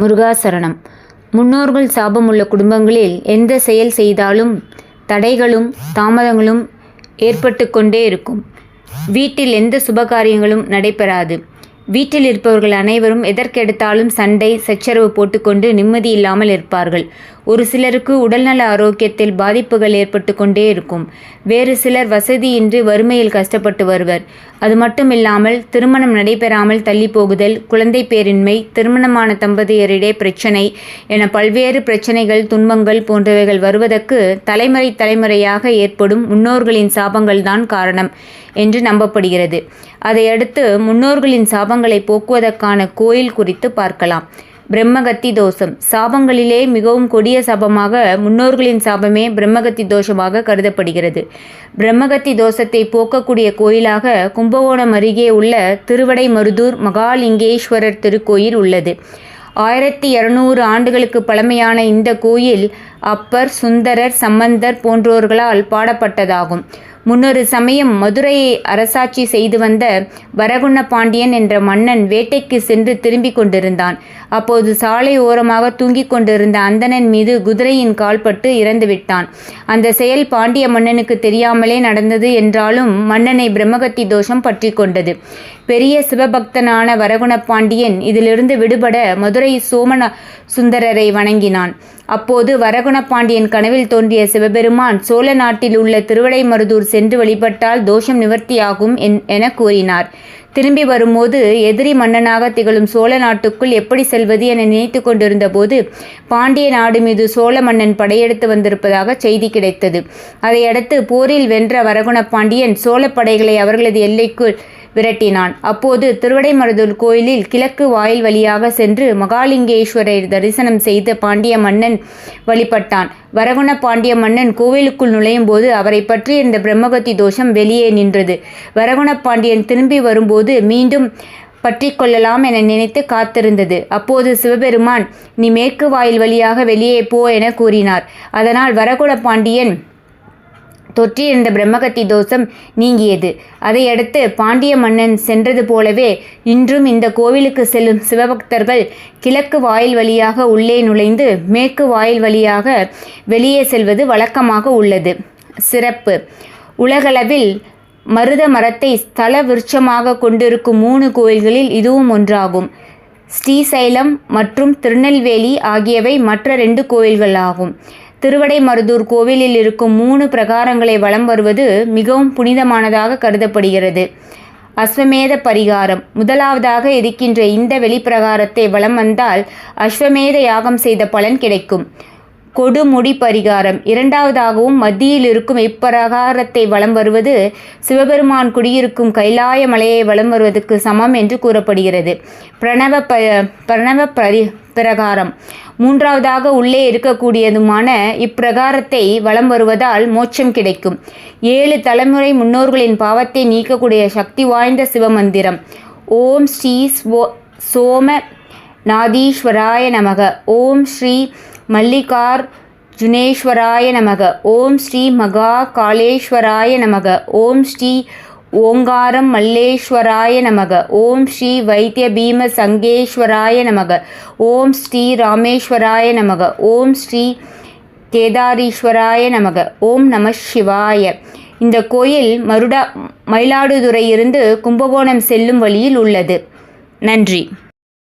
முருகாசரணம். முன்னோர்கள் சாபமுள்ள குடும்பங்களில் எந்த செயல் செய்தாலும் தடைகளும் தாமதங்களும் ஏற்பட்டு கொண்டே இருக்கும். வீட்டில் எந்த சுபகாரியங்களும் நடைபெறாது. வீட்டில் இருப்பவர்கள் அனைவரும் எதற்கெடுத்தாலும் சண்டை சச்சரவு போட்டுக்கொண்டு நிம்மதி இல்லாமல் இருப்பார்கள். ஒரு சிலருக்கு உடல்நல ஆரோக்கியத்தில் பாதிப்புகள் ஏற்பட்டு கொண்டே இருக்கும். வேறு சிலர் வசதியின்றி வறுமையில் கஷ்டப்பட்டு வருவர். அது மட்டும் இல்லாமல் திருமணம் நடைபெறாமல் தள்ளி போகுதல் குழந்தை பேரின்மை திருமணமான தம்பதியரிடையே பிரச்சனை என பல்வேறு பிரச்சனைகள் துன்பங்கள் போன்றவைகள் வருவதற்கு தலைமுறை தலைமுறையாக ஏற்படும் முன்னோர்களின் சாபங்கள்தான் காரணம் என்று நம்பப்படுகிறது. அதையடுத்து முன்னோர்களின் சாபங்களை போக்குவதற்கான கோயில் குறித்து பார்க்கலாம். பிரம்மகத்தி தோஷம். சாபங்களிலே மிகவும் கொடிய சாபமாக முன்னோர்களின் சாபமே பிரம்மகத்தி தோஷமாக கருதப்படுகிறது. பிரம்மகத்தி தோஷத்தை போக்கக்கூடிய கோயிலாக கும்பகோணம் அருகே உள்ள திருவடை மருதூர் மகாலிங்கேஸ்வரர் திருக்கோயில் உள்ளது. ஆயிரத்தி இரநூறு ஆண்டுகளுக்கு பழமையான இந்த கோயில் அப்பர் சுந்தரர் சம்பந்தர் போன்றோர்களால் பாடப்பட்டதாகும். முன்னொரு சமயம் மதுரையை அரசாட்சி செய்து வந்த வரகுண பாண்டியன் என்ற மன்னன் வேட்டைக்கு சென்று திரும்பிக் கொண்டிருந்தான். அப்போது சாலை ஓரமாக தூங்கிக் கொண்டிருந்த அந்தணன் மீது குதிரையின் கால்பட்டு இறந்துவிட்டான் அந்த செயல் பாண்டிய மன்னனுக்கு தெரியாமலே நடந்தது என்றாலும் மன்னனை பிரம்மகத்தி தோஷம் பற்றி கொண்டது. பெரிய சிவபக்தனான வரகுண பாண்டியன் இதிலிருந்து விடுபட மதுரை சோமன சுந்தரரை வணங்கினான். அப்போது வரகுணபாண்டியன் கனவில் தோன்றிய சிவபெருமான் சோழ நாட்டில் உள்ள திருவடைமருதூர் சென்று வழிபட்டால் தோஷம் நிவர்த்தியாகும் என கூறினார். திரும்பி வரும்போது எதிரி மன்னனாக திகழும் சோழ நாட்டுக்குள் எப்படி செல்வது என நினைத்து கொண்டிருந்த போது பாண்டிய நாடு மீது சோழ மன்னன் படையெடுத்து வந்திருப்பதாக செய்தி கிடைத்தது. அதையடுத்து போரில் வென்ற வரகுண பாண்டியன் சோழ படைகளை அவர்களது எல்லைக்குள் விரட்டினான். அப்போது திருவடைமருதூர் கோயிலில் கிழக்கு வாயில் வழியாக சென்று மகாலிங்கேஸ்வரர் தரிசனம் செய்த பாண்டிய மன்னன் வழிபட்டான். வரகுண பாண்டிய மன்னன் கோவிலுக்குள் நுழையும் போது அவரை பற்றி இருந்த பிரம்மகத்தி தோஷம் வெளியே நின்றது. வரகுண பாண்டியன் திரும்பி வரும்போது மீண்டும் பற்றி கொள்ளலாம் என நினைத்து காத்திருந்தது. அப்போது சிவபெருமான் நீ மேற்கு வாயில் வழியாக வெளியே போ என கூறினார். அதனால் வரகுண பாண்டியன் தொற்றியிருந்த பிரம்மகத்தி தோஷம் நீங்கியது. அதையடுத்து பாண்டிய மன்னன் சென்றது போலவே இன்றும் இந்த கோவிலுக்கு செல்லும் சிவபக்தர்கள் கிழக்கு வாயில் வழியாக உள்ளே நுழைந்து மேற்கு வாயில் வழியாக வெளியே செல்வது வழக்கமாக உள்ளது. சிறப்பு. உலகளவில் மருத மரத்தை ஸ்தல விருட்சமாக கொண்டிருக்கும் மூணு கோயில்களில் இதுவும் ஒன்றாகும். ஸ்ரீசைலம் மற்றும் திருநெல்வேலி ஆகியவை மற்ற ரெண்டு கோயில்களாகும். திருவடைமருதூர் கோவிலில் இருக்கும் மூணு பிரகாரங்களை வலம் வருவது மிகவும் புனிதமானதாக கருதப்படுகிறது. அஸ்வமேத பரிகாரம். முதலாவதாக இருக்கின்ற இந்த வெளிப்பிரகாரத்தை வலம் வந்தால் அஸ்வமேத யாகம் செய்த பலன் கிடைக்கும். கொடுமுடி பரிகாரம். இரண்டாவதாகவும் மத்தியில் இருக்கும் இப்பிரகாரத்தை வலம் வருவது சிவபெருமான் குடியிருக்கும் கைலாய மலையை வலம் வருவதற்கு சமம் என்று கூறப்படுகிறது. பிரணவ ப பிரணவ பரி பிரகாரம் மூன்றாவதாக உள்ளே இருக்கக்கூடியதுமான இப்பிரகாரத்தை வலம் வருவதால் மோட்சம் கிடைக்கும். ஏழு தலைமுறை முன்னோர்களின் பாவத்தை நீக்கக்கூடிய சக்தி வாய்ந்த சிவமந்திரம். ஓம் ஸ்ரீ ஸ்வோ சோம நாதீஸ்வராய நமக. ஓம் ஸ்ரீ மல்லிகார் ஜுனேஸ்வராய நமக. ஓம் ஸ்ரீ மகா காளேஸ்வராய நமக. ஓம் ஸ்ரீ ஓங்காரம் மல்லேஸ்வராய நமக. ஓம் ஸ்ரீ வைத்திய பீம சங்கேஸ்வராய நமக. ஓம் ஸ்ரீ ராமேஸ்வராய நமக. ஓம் ஸ்ரீ கேதாரீஸ்வராய நமக. ஓம் நம சிவாய. இந்த கோயில் மருடா மயிலாடுதுறையிலிருந்து கும்பகோணம் செல்லும் வழியில் உள்ளது. நன்றி.